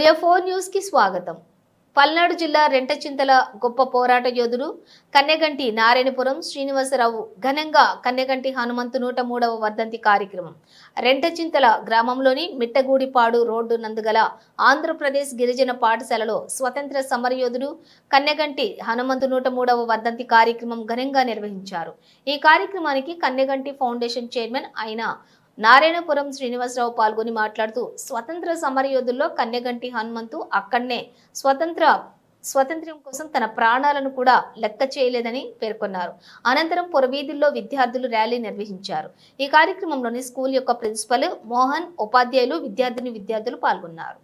Studio four న్యూస్కి స్వాగతం. పల్నాడు జిల్లా రెంటచింతల గొప్ప పోరాట యోధుడు కన్నెగంటి నారాయణపురం శ్రీనివాసరావు ఘనంగా కన్నెగంటి హనుమంతు నూట మూడవ వర్ధంతి కార్యక్రమం. రెంటచింతల గ్రామంలోని మిట్టగూడిపాడు రోడ్డు నందుగల ఆంధ్రప్రదేశ్ గిరిజన పాఠశాలలో స్వతంత్ర సమరయోధుడు కన్నెగంటి హనుమంతు నూట మూడవ వర్ధంతి కార్యక్రమం ఘనంగా నిర్వహించారు. ఈ కార్యక్రమానికి కన్నెగంటి ఫౌండేషన్ చైర్మన్ అయిన నారాయణపురం శ్రీనివాసరావు పాల్గొని మాట్లాడుతూ స్వతంత్ర సమరయోధుల్లో కన్యగంటి హనుమంతు అక్కడనే స్వతంత్ర స్వతంత్రం కోసం తన ప్రాణాలను కూడా లెక్క చేయలేదని పేర్కొన్నారు. అనంతరం పురవీధుల్లో విద్యార్థులు ర్యాలీ నిర్వహించారు. ఈ కార్యక్రమంలోని స్కూల్ యొక్క ప్రిన్సిపల్ మోహన్ ఉపాధ్యాయులు విద్యార్థిని విద్యార్థులు పాల్గొన్నారు.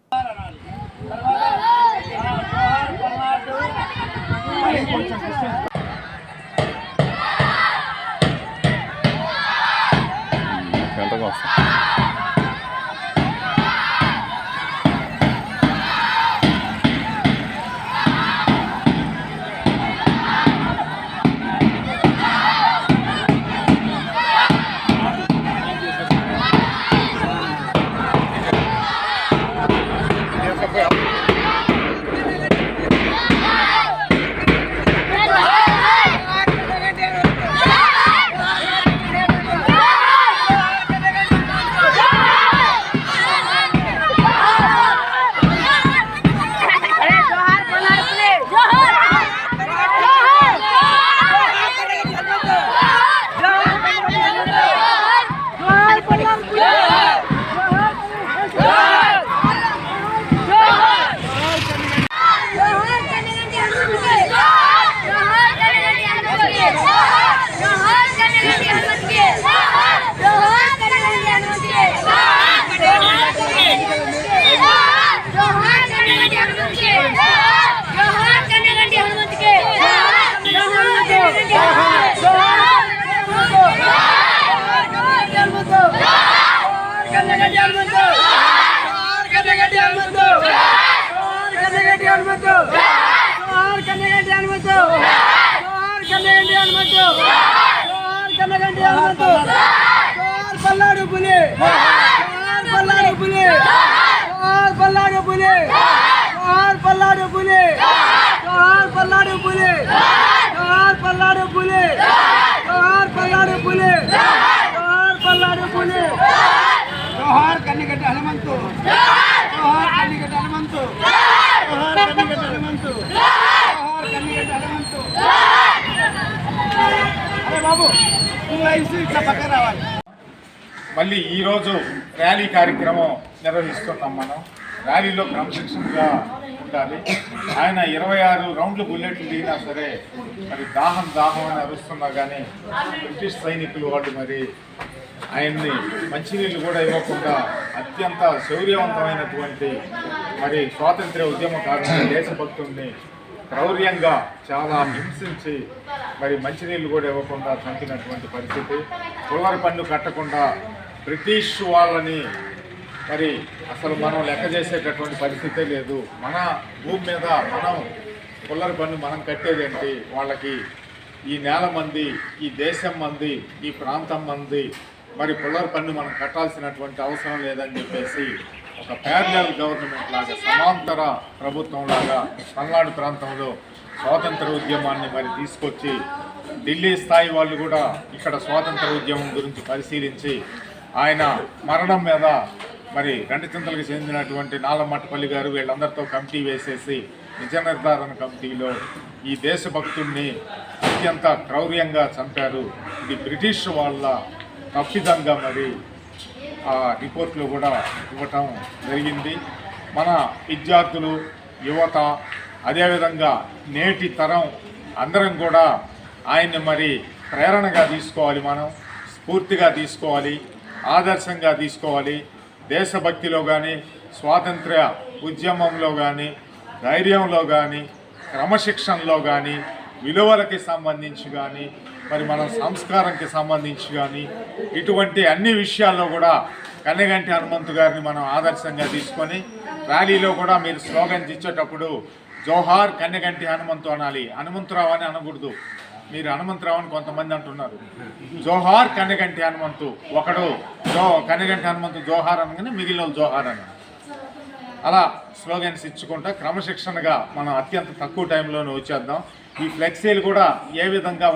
జోహార్ పల్లాడు పులి. పల్లాడు పులి. పల్లాడు పులి. పల్లాడు పులి. జోహార్ పల్లాడు పులి. జోహార్ కన్నిగడ్డ హనుమంతు. జోహార్ కన్నిగడ్డ హనుమంతు. జోహార్ కన్నిగడ్డ హనుమంతు. జోహార్ కన్నిగడ్డ హనుమంతు. అరే బాబు నువ్వు ఐసీ ఇట్లా పక్క రావాలి. మళ్ళీ ఈరోజు ర్యాలీ కార్యక్రమం నిర్వహిస్తున్నాం మనం. ర్యాలీలో క్రమశిక్షణగా ఉండాలి. ఆయన ఇరవై ఆరు రౌండ్లు బుల్లెట్లు దిగినా సరే మరి దాహం దాహం అని అరుస్తున్నా కానీ బ్రిటిష్ సైనికులు వాళ్ళు మరి ఆయన్ని మంచినీళ్ళు కూడా ఇవ్వకుండా అత్యంత శౌర్యవంతమైనటువంటి మరి స్వాతంత్య్ర ఉద్యమ కారణంగా దేశభక్తుల్ని క్రౌర్యంగా చాలా హింసించి మరి మంచినీళ్ళు కూడా ఇవ్వకుండా చంపినటువంటి పరిస్థితి. పుల్లర పన్ను కట్టకుండా బ్రిటిష్ వాళ్ళని మరి అసలు మనం లెక్క చేసేటటువంటి పరిస్థితే లేదు. మన భూమి మీద మనం కుల్లర పన్ను మనం కట్టేదేంటి వాళ్ళకి ఈ నేల మంది ఈ దేశం మంది ఈ ప్రాంతం మంది మరి పుల్లర పన్ను మనం కట్టాల్సినటువంటి అవసరం లేదని చెప్పేసి ఒక ప్యారలల్ గవర్నమెంట్ లాగా సమాంతర ప్రభుత్వం లాగా పల్నాడు ప్రాంతంలో స్వాతంత్ర ఉద్యమాన్ని మరి తీసుకొచ్చి ఢిల్లీ స్థాయి వాళ్ళు కూడా ఇక్కడ స్వాతంత్ర ఉద్యమం గురించి పరిశీలించి ఆయన మరణం మీద మరి రెండచింతలకు చెందినటువంటి నాలమట్టపల్లి గారు వీళ్ళందరితో కమిటీ వేసేసి నిజ నిర్ధారణ కమిటీలో ఈ దేశభక్తుడిని అత్యంత క్రౌర్యంగా చంపారు. ఇది బ్రిటిష్ వాళ్ళ తప్పిదంగా మరి ఆ రిపోర్ట్లు కూడా ఇవ్వటం జరిగింది. మన విద్యార్థులు యువత అదేవిధంగా నేటి తరం అందరం కూడా ఆయన్ని మరి ప్రేరణగా తీసుకోవాలి మనం స్ఫూర్తిగా తీసుకోవాలి ఆదర్శంగా తీసుకోవాలి. దేశభక్తిలో కానీ స్వాతంత్ర్య ఉద్యమంలో కానీ ధైర్యంలో కానీ క్రమశిక్షణలో కానీ విలువలకి సంబంధించి కానీ మరి మన సంస్కారంకి సంబంధించి కానీ ఇటువంటి అన్ని విషయాల్లో కూడా కన్నెగంటి హనుమంతు గారిని మనం ఆదర్శంగా తీసుకొని ర్యాలీలో కూడా మీరు స్లోగన్స్ ఇచ్చేటప్పుడు జోహార్ కన్నెగంటి హనుమంతు అనాలి. హనుమంతురావు అని అనకూడదు. మీరు హనుమంతరావు అని కొంతమంది అంటున్నారు. జోహార్ కన్నెగంటి హనుమంతు ఒకడు. జో కన్నెగంటి హనుమంతు జోహార్ అనగానే మిగిలిన వాళ్ళు జోహార్ అని. అలా స్లోగన్స్ ఇచ్చుకుంటా క్రమశిక్షణగా మనం అత్యంత తక్కువ టైంలోనే వచ్చేద్దాం. ఈ ఫ్లెక్సీలు కూడా ఏ విధంగా